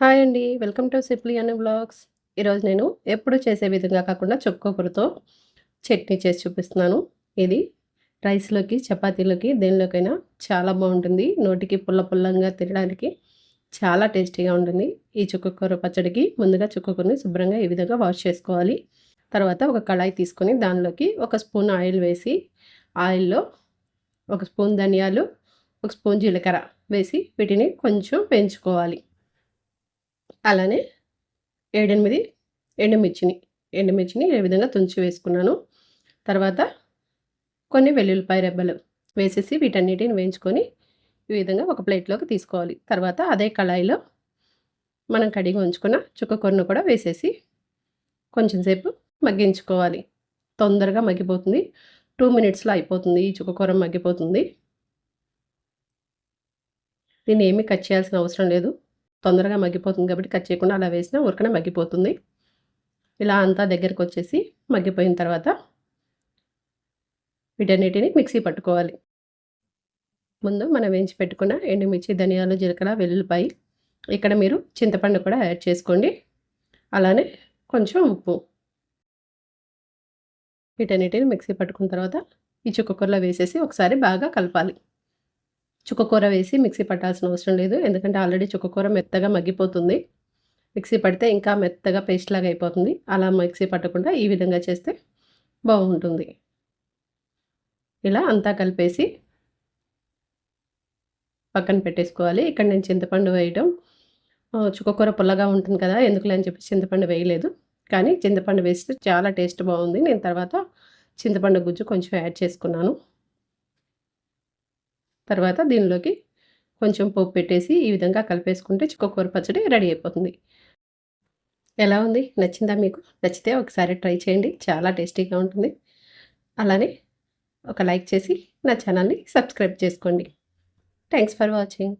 Hi అండి. Welcome to సిప్లీ అనే blogs. ఈరోజు నేను ఎప్పుడు చేసే విధంగా కాకుండా చుక్కకూరతో చట్నీ చేసి చూపిస్తున్నాను. ఇది రైస్లోకి చపాతీలోకి దేనిలోకైనా చాలా బాగుంటుంది. నోటికి పుల్ల పుల్లంగా తినడానికి చాలా టేస్టీగా ఉంటుంది. ఈ చుక్కకూర పచ్చడికి ముందుగా చుక్కకూరని శుభ్రంగా ఈ విధంగా వాష్ చేసుకోవాలి. తర్వాత ఒక కళాయి తీసుకొని దానిలోకి ఒక స్పూన్ ఆయిల్ వేసి ఆయిల్లో ఒక స్పూన్ ధనియాలు ఒక స్పూన్ జీలకర్ర వేసి వీటిని కొంచెం పెంచుకోవాలి. అలానే ఏడెనిమిది ఎండుమిర్చిని. ఎండుమిర్చిని ఏ విధంగా తుంచి వేసుకున్నాను? తర్వాత కొన్ని వెల్లుల్లిపాయ రెబ్బలు వేసేసి వీటన్నిటిని వేయించుకొని ఈ విధంగా ఒక ప్లేట్లోకి తీసుకోవాలి. తర్వాత అదే కళాయిలో మనం కడిగి ఉంచుకున్న చుక్కకూరను కూడా వేసేసి కొంచెం సేపు మగ్గించుకోవాలి. తొందరగా మగ్గిపోతుంది. టూ మినిట్స్లో అయిపోతుంది. ఈ చుక్కకూర మగ్గిపోతుంది. దీన్ని ఏమీ కట్ చేయాల్సిన అవసరం లేదు. తొందరగా మగ్గిపోతుంది కాబట్టి కట్ చేయకుండా అలా వేసినా ఊరికనే మగ్గిపోతుంది. ఇలా అంతా దగ్గరకు వచ్చేసి మగ్గిపోయిన తర్వాత వీటన్నిటిని మిక్సీ పట్టుకోవాలి. ముందు మనం వేయించి పెట్టుకున్న ఎండుమిర్చి ధనియాలు జీలకర్ర వెల్లుల్లిపాయి ఇక్కడ మీరు చింతపండు కూడా యాడ్ చేసుకోండి. అలానే కొంచెం ఉప్పు. వీటన్నిటిని మిక్సీ పట్టుకున్న తర్వాత ఈ చుక్కకూరలో వేసేసి ఒకసారి బాగా కలపాలి. చుక్కకూర వేసి మిక్సీ పట్టాల్సిన అవసరం లేదు. ఎందుకంటే ఆల్రెడీ చుక్కకూర మెత్తగా మగ్గిపోతుంది. మిక్సీ పడితే ఇంకా మెత్తగా పేస్ట్ లాగా అయిపోతుంది. అలా మిక్సీ పట్టకుండా ఈ విధంగా చేస్తే బాగుంటుంది. ఇలా అంతా కలిపేసి పక్కన పెట్టేసుకోవాలి. ఇక్కడ నేను చింతపండు వేయడం చుక్కకూర పుల్లగా ఉంటుంది కదా ఎందుకులే అని చెప్పి చింతపండు వేయలేదు. కానీ చింతపండు వేస్తే చాలా టేస్ట్ బాగుంది. నేను తర్వాత చింతపండు గుజ్జు కొంచెం యాడ్ చేసుకున్నాను. తర్వాత దీనిలోకి కొంచెం పోపు పెట్టేసి ఈ విధంగా కలిపేసుకుంటే చిక్కకూర పచ్చడి రెడీ అయిపోతుంది. ఎలా ఉంది? నచ్చిందా మీకు? నచ్చితే ఒకసారి ట్రై చేయండి. చాలా టేస్టీగా ఉంటుంది. అలానే ఒక లైక్ చేసి నా ఛానల్ని సబ్స్క్రైబ్ చేసుకోండి. Thanks for watching.